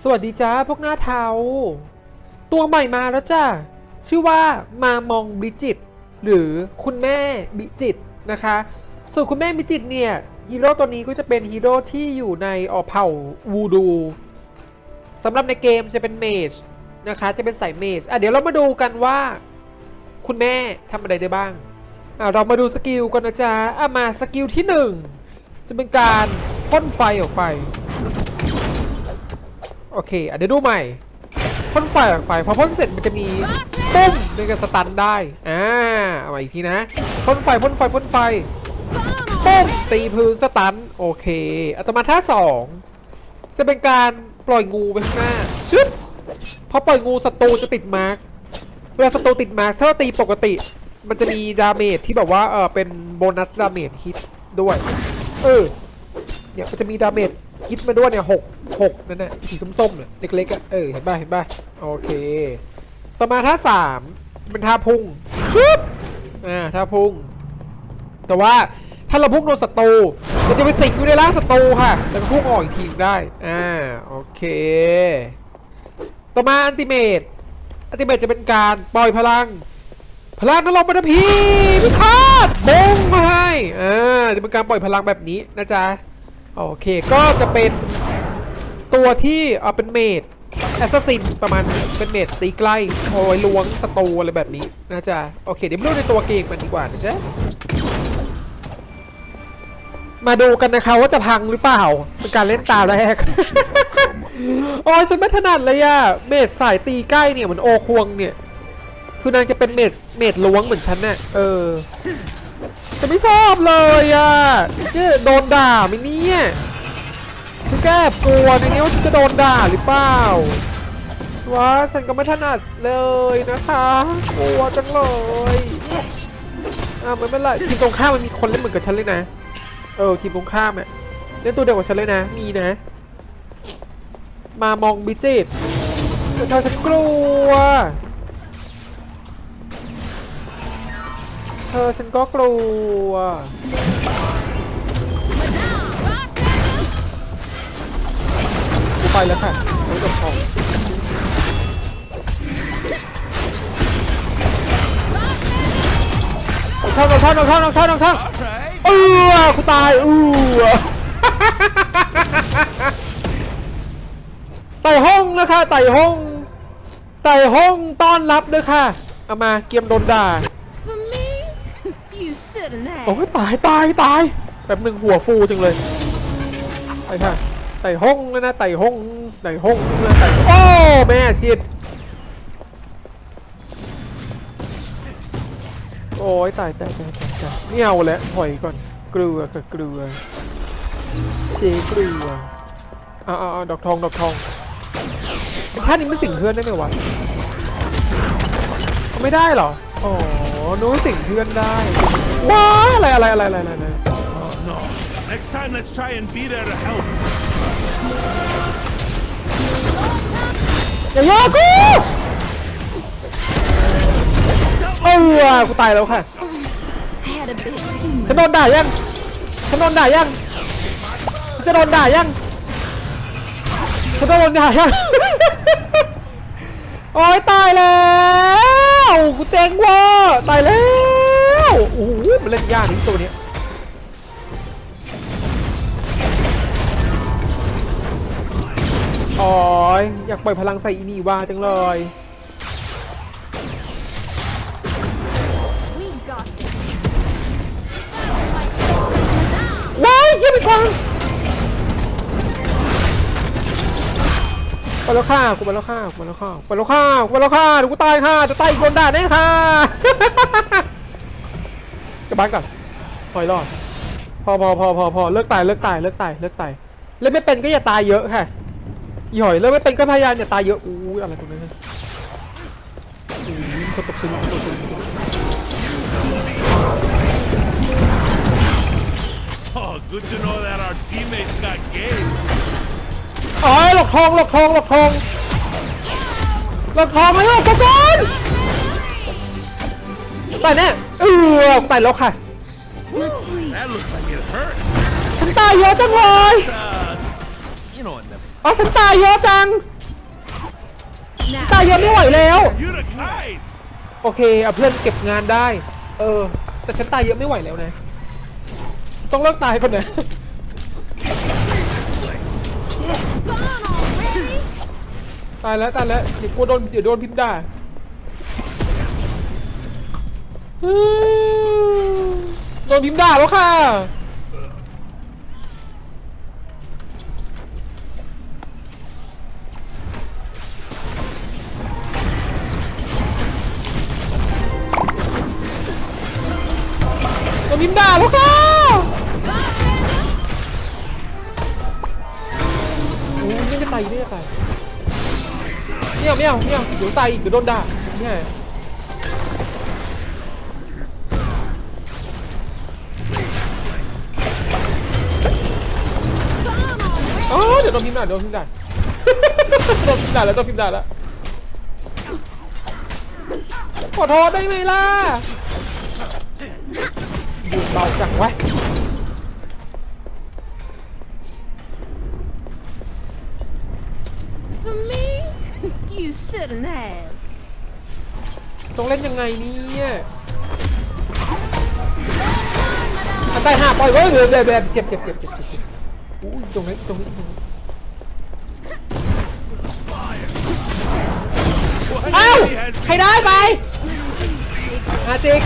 สวัสดีจ้าพวกหน้าเทาตัวใหม่มาแล้วจ้าชื่อว่ามามองบิจิต หรือคุณแม่บิจิตนะคะ ส่วนคุณแม่บิจิตเนี่ยฮีโร่ตัวนี้ก็จะเป็นฮีโร่ที่อยู่ในออเผ่าวูดูสำหรับในเกมจะเป็นเมจนะคะ จะเป็นสายเมจอะเดี๋ยวเรามาดูกันว่า คุณแม่ทำอะไรได้บ้างอะเรามาดูสกิลกันนะจ๊ะอะมาสกิลที่หนึ่งจะเป็นการพ่นไฟออกไป โอเคอะเดี๋ยวดูใหม่พ่นไฟออกไปพอพ่นเสร็จมันจะมีปุ้มในการสตันได้อ่าเอาใหม่อีกทีนะพ่นไฟพ่นไฟพ่นไฟปุ้มตีพื้นสตันโอเคอัตมาท่าสองจะเป็นการปล่อยงูไปข้างหน้าชึบพอปล่อยงูศัตรูจะติดมาร์คเวลาศัตรูติดมาร์คถ้าเราตีปกติ มันจะมีดาเมจที่แบบว่าเออเป็นโบนัสดาเมจฮิตด้วยเออเนี่ยมันจะมีดาเมจ ฮิตมาด้วยเนี่ยหกหกนั่นน่ะสีส้มๆเนี่ยเล็กๆอะเออเห็นป่ะเห็นป่ะโอเค ต่อมาท่าสามเป็นท่าพุ่งชุบอ่าท่าพุ่ง แต่ว่าถ้าเราพุ่งโดนศัตรูมันจะไปสิงอยู่ในร่างศัตรูค่ะแล้วก็พุ่งออกอีกทีได้อ่าโอเค ต่อมาอันติเมตอันติเมตจะเป็นการปล่อยพลังพลังนรกบรรพีพิฆาตบงมาให้อ่าจะเป็นการปล่อยพลังแบบนี้นะจ๊ะ โอเคก็จะเป็นตัวที่เอาเป็นเมดแอสซัสซินประมาณเป็นเมดตีใกล้เอาไว้ล้วงศัตรูอะไรแบบนี้นะจ๊ะโอเคเดี๋ยวมาดูในตัวเกมมันดีกว่านะจ๊ะมาดูกันนะคะว่าจะพังหรือเปล่า เป็นการเล่นตาแรก โอ้ยฉันไม่ถนัดเลยอะเมดสายตีใกล้เนี่ยเหมือนโอควงเนี่ย คือนางจะเป็นเมดเมดล้วงเหมือนฉันน่ะเออ ฉันไม่ชอบเลยอะจะโดนด่าไหมเนี่ยฉันแก้กลัวในนี้ว่าฉันจะโดนด่าหรือเปล่าว้าฉันก็ไม่ถนัดเลยนะคะกลัวจังเลยอ่าไม่เป็นไรทีมตรงข้ามมันมีคนเล่นเหมือนกับฉันเลยนะ เออทีมตรงข้ามอะเล่นตัวเดียวกับฉันเลยนะ มีนะ มามองบิจิตเธอฉันกลัว เธอฉันก็กลัว ไปแล้วค่ะไม่จบของเอาเข้าเอาเข้าเอาเข้าเอาเข้าเข้าเออกูตายอู้ไต่ห้องนะคะไต่ห้องไต่ห้องต้อนรับด้วยค่ะ เอามาเกียมโดนด่า โอ้ยตายตายตายแบบหนึ่งหัวฟูจังเลยไปค่ะไต่ห้องนะนะไต่ห้องไต่ห้องนะไต่โอ้แม่ชิดโอ้ยตายตายตายตายตายไม่เอาแล้วถอยก่อนเกลือค่ะเกลือเชเกลือเอาอาเอาดอกทองดอกทองท่านี้ไม่สิงเพื่อนได้ไหมวะเอาไม่ได้หรออ๋อ นู้นสิงเพื่อนได้ ว้ายอะไรอะไรอะไรอะไรอะไร Oh no. Next time, let's try and be there to help. อย่าโยกกูเออกูตายแล้วค่ะ Had a bit ฉันโดนด่ายังฉันโดนด่ายังฉันจะโดนด่ายังฉันจะโดนด่ายัง โอ้ยตายแล้วกูเจ๊งว่ะตายแล้วโอ้โหมันเล่นยากนี่ตัวเนี้ยโอ้ยอยากปล่อยพลังใส่อีนี่ว่าจังเลย We got ว้ายเยี่ยมไปกวาง ไปแล้วค่ะกูไปแล้วค่ะกูไปแล้วค่ะกูไปแล้วค่ะกูไปแล้วค่ะเดี๋ยวกูตายค่ะจะตายอีกคนด่าแน่ค่ะกลับบ้านก่อนถอยรอดพอพอพอพอพอเลิกตายเลิกตายเลิกตายเลิกตายเล่นไม่เป็นก็อย่าตายเยอะค่ะอีหอยเล่นไม่เป็นก็พยายามอย่าตายเยอะอู้ยอะไรตรงนั้นเนี่ยอู้ยคนตกตึงคนตกตึง game. อ๋อหลอกทองหลอกทองหลอกทองหลอกทองแล้วกบอนตายแน่เออตายแล้วค่ะฉันตายเยอะจังเลยอ๋อฉันตายเยอะจัง ตายเยอะไม่ไหวแล้ว โอเคเอาเพื่อนเก็บงานได้ เออ แต่ฉันตายเยอะไม่ไหวแล้วนะ ต้องเลิกตายก่อนนะ ตายแล้วตายแล้วเดี๋ยวกลัวโดนเดี๋ยวโดนพิมพ์ด่าโดนพิมพ์ด่าแล้วค่ะ โดนพิมพ์ด่าแล้วค่ะโอ้ยนี่จะตายนี่จะตาย ไม่เอาไม่เอาไม่เอาเดี๋ยวตายอีกเดี๋ยวโดนด่าเนี่ยอ๋อเดี๋ยวโดนพิมพ์ด่าเดี๋ยวโดนพิมพ์ด่าโดนพิมพ์ด่าแล้วโดนพิมพ์ด่าแล้วขอโทษได้ไหมล่ะยืนเบาจังวะ you shouldn't have. ต้องเล่นยังไงเนี่ยอันใต้ห้าปล่อยไว้แบบแบบแบบเจ็บเจ็บเจ็บเจ็บเจ็บเจ็บอู้ยตรงนี้ตรงนี้ตรงนี้อ้าใครได้ไปอาจิก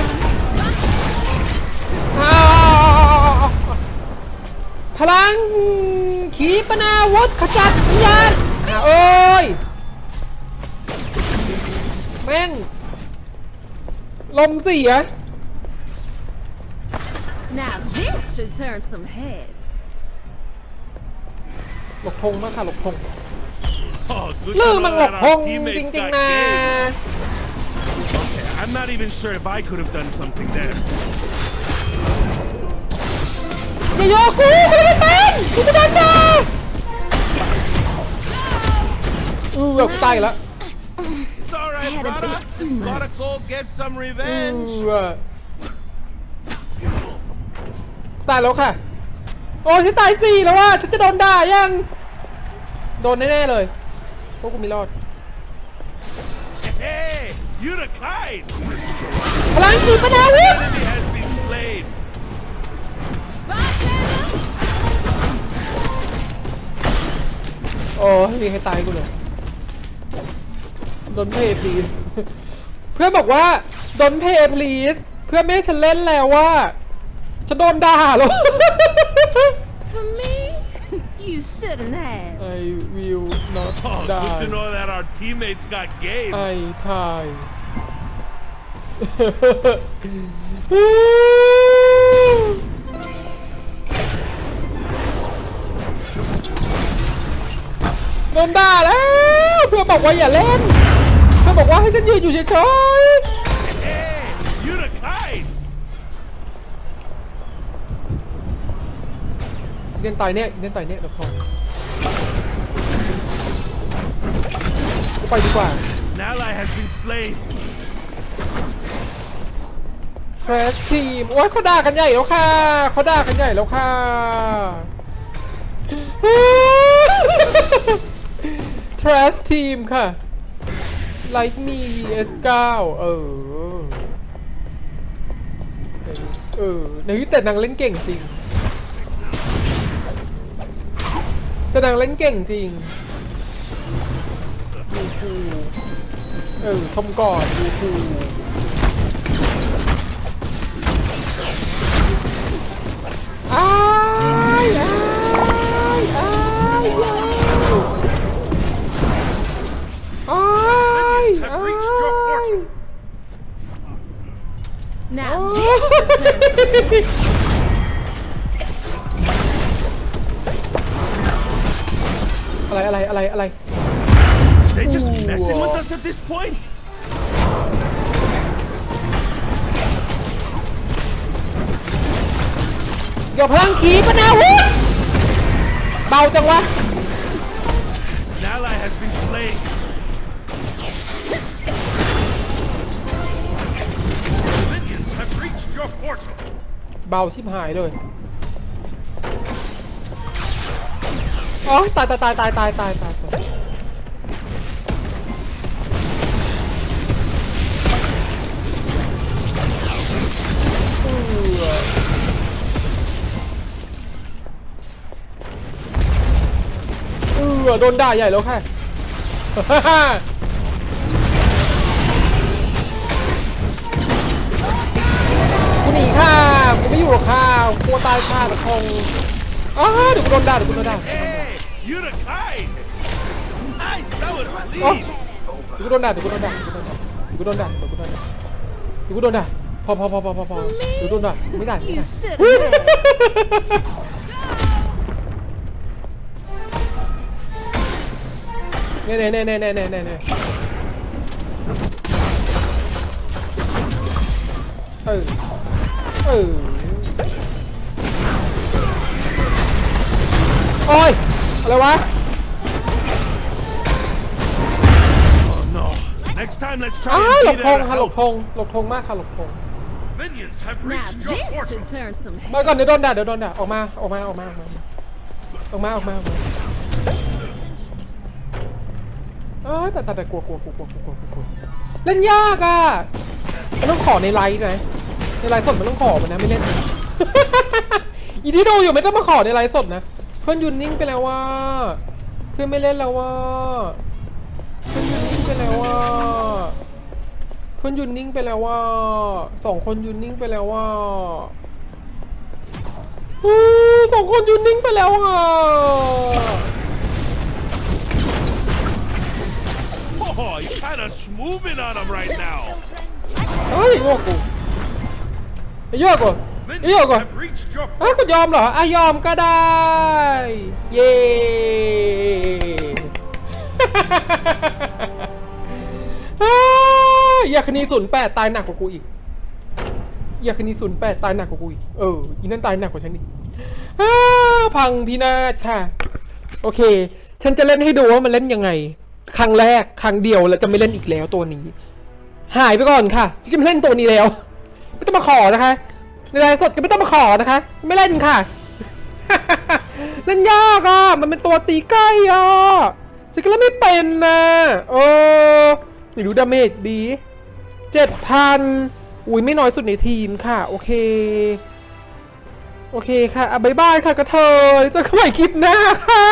อ้าวพลังขีปนาวุธขจัดวิญญาณอะโอ้ย ลมเสีย Now this should turn some heads. หลบธงมากค่ะหลบธง Oh, good ลื to อ know มันหล that บ our ธง teammates จริง got ๆ นะ game. I'm not even sure if I could have done something there. อย่าโยกกูกูไม่ได้เป็นกูไม่ได้เป็นเออกูตายอีกแล้ว brother. bit too Just gotta go get some เอ revenge. อตายแล้วค่ะ โอ้ฉันตายสี่แล้วว่าฉันจะโดนด่ายัง โดนแน่ๆเลย พวกกูไม่รอด Hey, you're the kite. พลังขีปนาวุธ Enemy has been slain. โอ้ไม่มีใครตายกูเลยโดนเพย์ please เพื่อนบอกว่าโดนเพย์ please เพื่อนไม่ให้ฉันเล่นแล้วว่า ฉันโดนด่าแล้ว For me, you shouldn't have. I will not Oh, good to die know that our teammates got game. ไอ้ทายโดนด่าแล้ว เพื่อนบอกว่าอย่าเล่นเพื่อน บอกว่าให้ฉันยืนอยู่เฉยๆเรียนต่อยเนี่ยเรียนต่อยเนี่ยเดี๋ยวพอไปดีกว่า An ally has been slain. Crash Team โอ้ยเขาด่ากันใหญ่แล้วค่ะเขาด่ากันใหญ่แล้วค่ะ Trash Team ค่ะ Like Me vs 9เออ เออในที่แต่นางเล่นเก่งจริง แต่นางเล่นเก่งจริงดูคูเออชมก่อนดูคู เดี๋ยวพลังขีปนาวุธเบาจังวะ An ally has been slain. Minions have reached your portal. เบาชิบหายเลยอ๋อตายตายตายตายตายตายตาย ตายเออเออโดนด่าใหญ่แล้วค่ะกูหนีค่ะกูไม่อยู่หรอกค่ะกลัวตายค่ะตะคงอ้าเดี๋ยวกูโดนด่าเดี๋ยวกูโดนด่า Hey, you're the kind. Nice, that was อ๋อ relief. เดี๋ยวกูโดนด่าเดี๋ยวกูโดนด่าเดี๋ยวกูโดนด่าเดี๋ยวกูโดนด่าเดี๋ยวกูโดนด่าพอพอพอพอพอพอเดี๋ยวโดนด่าไม่ได้ไม่ You ได้ should have เน่เน่เน่เน่เน่เน่เน่เออเออโอ้ยอะไรวะ Next time, let's try อ้าหลบพงค่ะหลบพงหลบพงมากค่ะหลบพงไมาก่อนเดี๋ยวโดนด่าเดี๋ยวโดนด่าออกมาออกมาออกมาออกมาออกมาออกมา เออแต่แต่แต่กลัวกลัวกลัวกลัวกลัวกลัวกลัวเล่นยากอะมันต้องขอในไลฟ์นะในไลฟ์สดมันต้องขอมันนะไม่เล่น อีที่ดูอยู่ไม่ต้องมาขอในไลฟ์สดนะเพื่อนยืนนิ่งไปแล้วว่า เพื่อนไม่เล่นแล้วว่า เพื่อนยืนนิ่งไปแล้วว่า เพื่อนยืนนิ่งไปแล้วว่าสองคนยืนนิ่งไปแล้วว่าอู้สองคนยืนนิ่งไปแล้วอะ Oh, you're kind of schmoving on them right now. เฮ้ยโยกกูไอ้โยกกูไอ้โยกกู have reached your เอ้ยคุณยอมเหรออะยอมก็ได้ เย้อ้าอยากคณีศูนย์แปดตายหนักกว่ากูอีกอยากคณีศูนย์แปดตายหนักกว่ากูอีก เออ อีนั่นตายหนักกว่าฉันอีกอ้าพังพินาศค่ะ โอเค ฉันจะเล่นให้ดูว่ามันเล่นยังไง ครั้งแรกครั้งเดียวแล้วจะไม่เล่นอีกแล้วตัวนี้ หายไปก่อนค่ะจะไม่เล่นตัวนี้แล้ว ไม่ต้องมาขอนะคะในไลฟ์สดก็ไม่ต้องมาขอนะคะ ไม่เล่นค่ะเล่นยากอะมันเป็นตัวตีใกล้อะฉันก็เล่นไม่เป็นนะเออไหนดูดาเมจดีเจ็ดพันอุ้ยไม่น้อยสุดในทีมค่ะ โอเค โอเคค่ะอะบายบายค่ะกระเทยเจอกันใหม่คลิปหน้าค่ะ